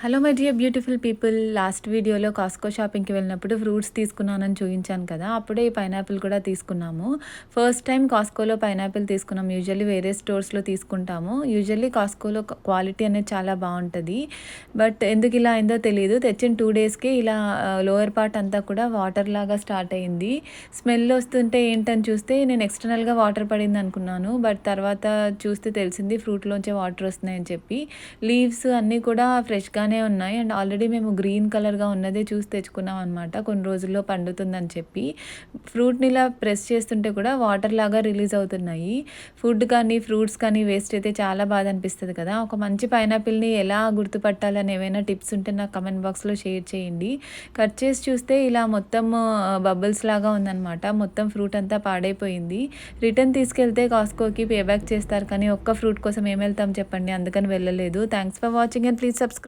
Hello my dear beautiful people last వీడియోలో Costco షాపింగ్కి వెళ్ళినప్పుడు ఫ్రూట్స్ తీసుకున్నానని చూపించాను కదా. అప్పుడే ఈ పైనాపిల్ కూడా తీసుకున్నాము. ఫస్ట్ టైం కాస్కోలో పైనాపిల్ తీసుకున్నాం యూజువల్లీ వేరే స్టోర్స్లో తీసుకుంటాము. యూజువల్లీ కాస్కోలో క్వాలిటీ అనేది చాలా బాగుంటుంది. బట్ ఎందుకు ఇలా అయిందో తెలియదు తెచ్చిన టూ డేస్కి ఇలా లోయర్ పార్ట్ అంతా కూడా వాటర్ లాగా స్టార్ట్ అయింది. స్మెల్ వస్తుంటే ఏంటని చూస్తే నేను ఎక్స్టర్నల్గా వాటర్ పడింది అనుకున్నాను. బట్ తర్వాత చూస్తే తెలిసింది ఫ్రూట్లోంచే వాటర్ వస్తున్నాయని చెప్పి. లీవ్స్ అన్నీ కూడా ఫ్రెష్గా బాగానే ఉన్నాయి. అండ్ ఆల్రెడీ మేము గ్రీన్ కలర్గా ఉన్నదే చూసి తెచ్చుకున్నాం అనమాట కొన్ని రోజుల్లో పండుతుందని చెప్పి. ఫ్రూట్ని ఇలా ప్రెస్ చేస్తుంటే కూడా వాటర్ లాగా రిలీజ్ అవుతున్నాయి. ఫుడ్ కానీ ఫ్రూట్స్ కానీ వేస్ట్ అయితే చాలా బాధ అనిపిస్తుంది కదా. ఒక మంచి పైనాపిల్ని ఎలా గుర్తుపట్టాలని ఏమైనా టిప్స్ ఉంటే నాకు కమెంట్ బాక్స్లో షేర్ చేయండి. కట్ చేసి చూస్తే ఇలా మొత్తం బబుల్స్ లాగా ఉందన్నమాట. మొత్తం ఫ్రూట్ అంతా పాడైపోయింది. రిటర్న్ తీసుకెళ్తే కాస్కోకి పే బ్యాక్ చేస్తారు కానీ ఒక్క ఫ్రూట్ కోసం ఏం వెళ్తాం చెప్పండి. అందుకని వెళ్ళలేదు. Thanks for watching and please subscribe